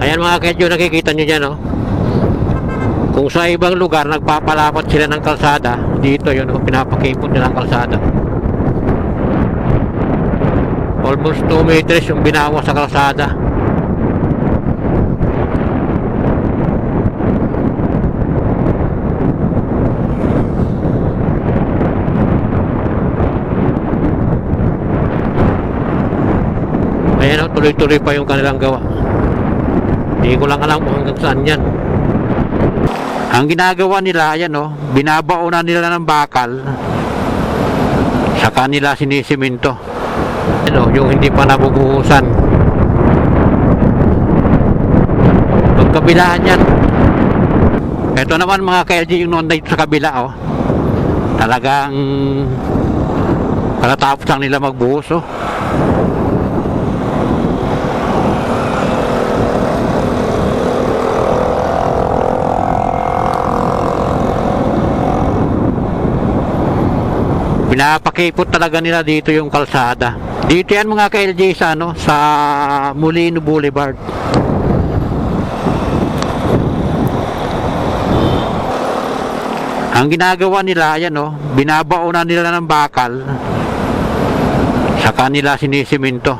Ayan mga kedyo, nakikita nyo dyan, oh. Kung sa ibang lugar, nagpapalapat sila ng kalsada, dito yun, oh, pinapakipot nila ng kalsada. Almost 2 meters yung binawa sa kalsada. Ayan, oh, tuloy-tuloy pa yung kanilang gawa. Hindi ko lang alam kung hanggang saan yan. Ang ginagawa nila, ayan o, binabaonan nila ng bakal. Sa kanila sinisiminto. Ano, yung hindi pa nabubuhusan. Pagkabilaan yan. Ito naman mga KLG yung noon dito sa kabila oh. Talagang Palatapos lang nila magbuhos oh. Pinapakipot talaga nila dito yung kalsada. Dito yan mga ka-LJ sa, ano, sa Molino Boulevard. Ang ginagawa nila, yan oh, binabaonan nila ng bakal sa kanila sinisiminto.